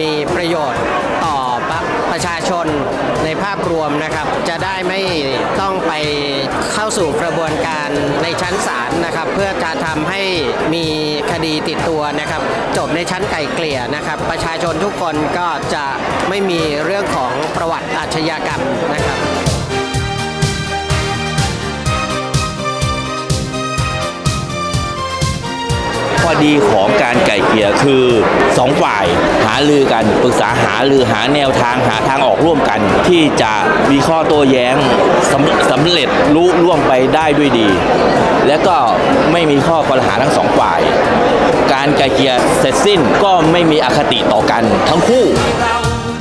มีประโยชน์ต่อประประชาชนในภาพรวมนะครับ จะได้ไม่ต้องไปเข้าสู่กระบวนการในชั้นศาลนะครับ เพื่อจะทำให้มีคดีติดตัวนะครับ จบในชั้นไก่เกลี่ยนะครับ ประชาชนทุกคนก็จะไม่มีเรื่องของประวัติอาชญากรรมนะครับ ดีของการไก่เกลี่ยคือสองฝ่ายหารือกันปรึกษาหารือหาแนวทางหาทางออกร่วมกัน ที่จะมีข้อโต้แย้งสำสำเร็จรู้ร่วมไปได้ด้วยดี และก็ไม่มีข้อกล่าวหาทั้งสองฝ่าย การไก่เกลี่ยเสร็จสิ้นก็ไม่มีอคติต่อกันทั้งคู่เรา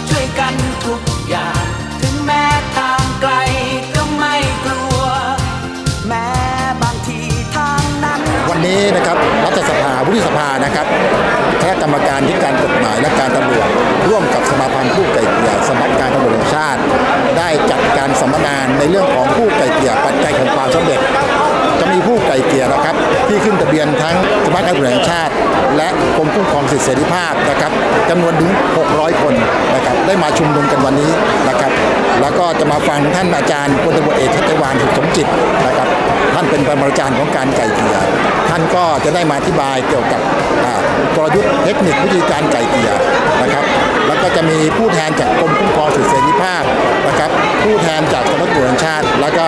ช่วยกันทุกอย่างถึงแม้ทางไกลก็ไม่กลัวแม้บางทีทางนั้นวันนี้นะครับรัฐสภาวุ ฒิสภานะครับคณะกรรมการที่การกฎหมายและการตำรวจร่วมกับสมาพันธ์ผู้ไก่เกลี่ยสำนักการตำรวจแห่งชาติ ได้จัดการสัมมนาในเรื่องของผู้ไก่เกลี่ยปัจจัยของความสำเร็จ จะมีผู้ไก่เกลี่ยนะครับ ที่ขึ้นทะเบียนทั้งสำนักการตำรวจแห่งชาติ และกรมคุ้มครองสิทธิเสรีภาพนะครับจำนวนถึง 600 คนนะครับได้มาชุมนุมกันวันนี้นะครับ แล้วก็จะมาฟังท่านอาจารย์พลตำรวจเอกชัชวานสุขสมจิตนะครับ ท่านเป็นปรมาจารย์ของการไก่เกลี่ยท่านก็จะได้มาอธิบายเกี่ยวกับกลยุทธ์เทคนิควิธีการไก่เกลี่ยนะครับ แล้วก็จะมีผู้แทนจากกรมคุ้มครองสิทธิเสรีภาพนะครับ ผู้แทนจากสำนักงานวจแห่งชาติ แล้วก็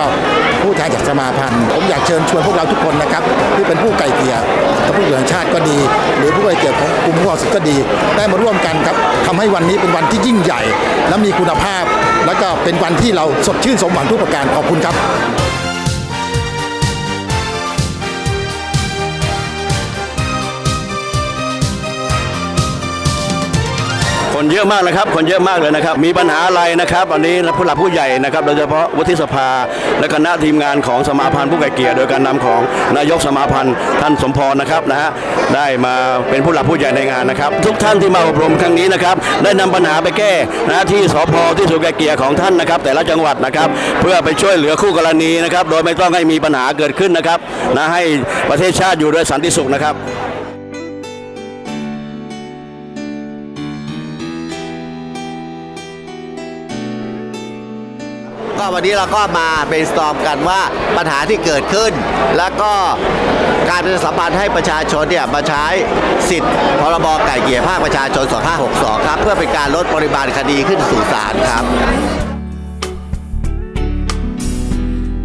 ผู้แทนจากสมาพันธ์ ผมอยากเชิญชวนพวกเราทุกคนนะครับ ที่เป็นผู้ไก่เกลี่ยกับผู้ตำรวจแห่งชาติก็ดี หรือผู้ไก่เกลี่ยของกลุ่มผู้ขอสิทธิ์ก็ดี ได้มาร่วมกันครับทำให้วันนี้เป็นวันที่ยิ่งใหญ่ และมีคุณภาพ แล้วก็เป็นวันที่เราสดชื่นสมหวังทุกประการขอบคุณครับ เยอะมากนะครับ คนเยอะมากเลยนะครับ มีปัญหาอะไรนะครับวันนี้ผู้หลักผู้ใหญ่นะครับโดยเฉพาะวุฒิสภา และคณะทีมงานของสมาพันธ์ผู้ไก่เกลี่ยโดยการนำของนายกสมาพันธ์ท่านสมพรนะครับนะฮะได้มาเป็นผู้หลักผู้ใหญ่ในงานนะครับ ทุกท่านที่มาอบรมครั้งนี้นะครับได้นำปัญหาไปแก้นะที่สพที่ศูนย์ไก่เกลี่ยของท่านนะครับ แต่ละจังหวัดนะครับเพื่อไปช่วยเหลือคู่กรณีนะครับโดยไม่ต้องให้มีปัญหาเกิดขึ้นนะครับนะให้ประเทศชาติอยู่ด้วยสันติสุขนะครับ วันนี้เราก็มาเป็นสตอมกันว่าปัญหาที่เกิดขึ้น แล้วก็การประชาสัมพันธ์ให้ประชาชนเนี่ยมาใช้สิทธิ์พรบไก่เกลี่ยภาคประชาชน 2562 ครับเพื่อเป็นการลดปริมาณคดีขึ้นสู่ศาลครับ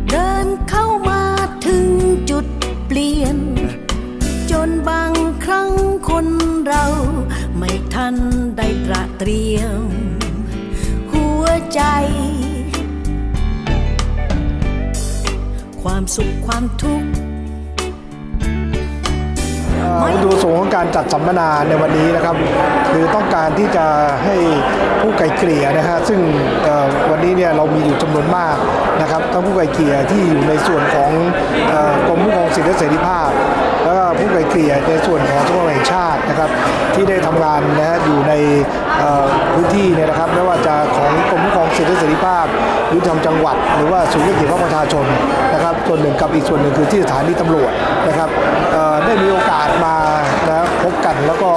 เดินเข้ามาถึงจุดเปลี่ยน จนบางครั้งคนเรา ไม่ทันได้ตระเตรียม ความสุขความทุกข์วัตถุประสงค์ของการจัดสัมมนาในวันนี้นะครับ คือต้องการที่จะให้ผู้ไกลเกลี่ยนะฮะซึ่งวันนี้เนี่ยเรามีอยู่จำนวนมากนะครับทั้งผู้ไกลเกลี่ยที่อยู่ในส่วนของกรมคุ้ครองสิทธิและเสรีภาพ แล้วก็ผู้ไกลเกลี่ยในส่วนของสำนักงาแห่งชาตินะครับ ที่ได้ทำงานนะฮะอยู่ในพื้นที่เนี่ยนะครับไม่ว่าจะของกรมคุ้มครอง สิทธิเสรีภาพยุติธรรมจังหวัด หรือว่าศูนย์ไกลเกลี่ยภาคประชาชนนะครับ ส่วนหนึ่งกับอีกส่วนหนึ่งคือที่สถานีตำรวจนะครับได้มีโอกาสมานะพบกันแล้วก็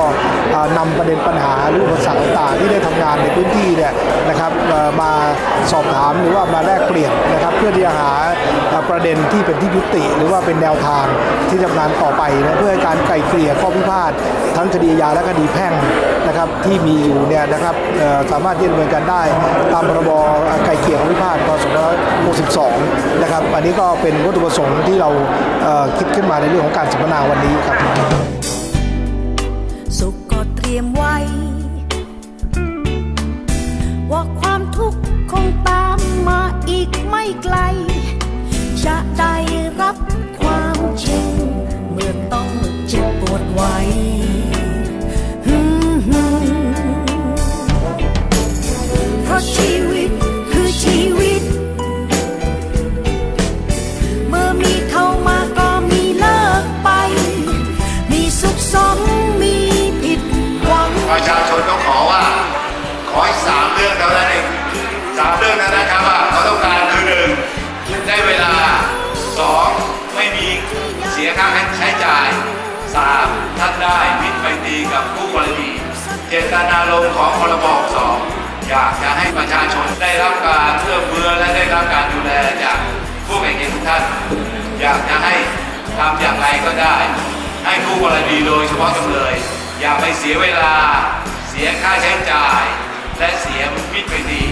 เอ่อนำประเด็นปัญหาหรืออุปสรรคต่างๆที่ได้ทำงานในพื้นที่เนี่ย นะครับมาสอบถามหรือว่ามาแลกเปลี่ยนนะครับเพื่อที่จะหาประเด็นที่เป็นที่ยุติ หรือว่าเป็นแนวทางที่ทำงานต่อไปนะเพื่อการไกลเกลี่ยข้อพิพาททั้งคดีอาและคดีแพ่งนะครับที่มีอยู่เนี่ยนะครับสามารถที่จะดำเนินการได้ตามพรบไกลเกลี่ยข้อพิพาทพศ2562นะครับอันนี้ก็เป็นวัตถุประสงค์ที่เราคิดขึ้นมาในเรื่องของการสัมมนาวันนี้ครับสุขก็เตรียมไว้ ไม่ไกล จะได้รับความเชื่อ กู้กรณีเจตนารมณ์ของพรบสองอยากจะให้ประชาชนได้รับการเอื้อเฟื้อและได้รับการดูแลจากผู้แข่งขันทุกท่าน อยากจะให้ทำอย่างไรก็ได้ ให้ผู้กรณีโดยเฉพาะจำเลย อย่าไปเสียเวลา เสียค่าใช้จ่าย และเสียมิตรไปดี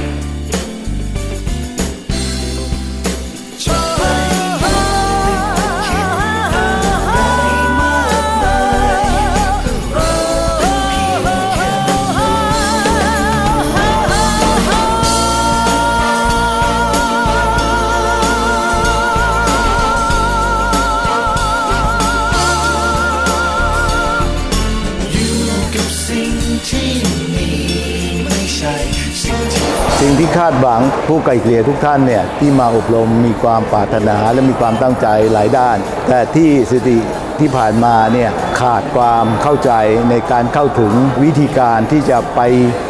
สิ่งที่คาดหวังผู้ไก่เกลี่ยทุกท่านเนี่ยที่มาอบรมมีความปรารถนาและมีความตั้งใจหลายด้าน แต่ที่สถิติที่ผ่านมาเนี่ยขาดความเข้าใจในการเข้าถึงวิธีการที่จะไป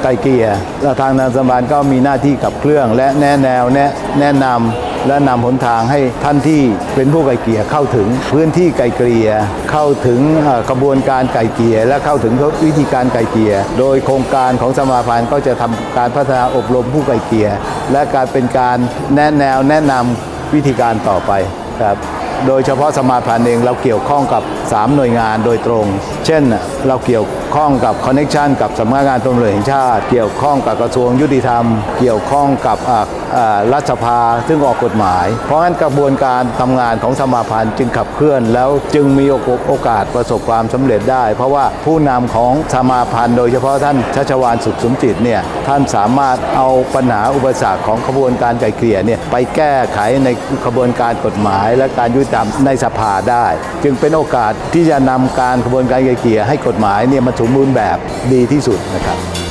ไกลเกลี่ยและทางนางสมานก็มีหน้าที่กับเครื่อง และแนะแนวแนะแนะนำ และนำหนทางให้ท่านที่เป็นผู้ไก่เกลี่ยเข้าถึงพื้นที่ไก่เกลี่ยเข้าถึงกระบวนการไก่เกลี่ยและเข้าถึงวิธีการไก่เกลี่ยโดยโครงการของสมาพันธ์ก็จะทำการพัฒนาอบรมผู้ไก่เกลี่ยและการเป็นการแนะแนวแนะนำวิธีการต่อไปครับโดยเฉพาะสมาพันธ์เองเราเกี่ยวข้องกับ 3 หน่วยงานโดยตรง เช่น เราเกี่ยวข้องกับคอนเน็ชันกับสำนักงานตำรวจแห่งชาติ เกี่ยวข้องกับกระทรวงยุติธรรม เกี่ยวข้องกับรัฐสภาซึ่งออกกฎหมาย เพราะฉะนั้นกระบวนการทำงานของสมาพันธ์จึงขับเคลื่อน แล้วจึงมีโอกาสประสบความสำเร็จได้ เพราะว่าผู้นำของสมาพันธ์โดยเฉพาะท่านชัชวานสุขสมจิตเนี่ยท่านสามารถเอาปัญหาอุปสรรคของขบวนการไกลเกลี่ยเนี่ยไปแก้ไขในขบวนการกฎหมาย และการยุติธรรมในสภาได้ จึงเป็นโอกาสที่จะนำการกระบวนการไกลเกลี่ยให้กฎหมายเนี่ยมันสมบูรณ์แบบดีที่สุดนะครับ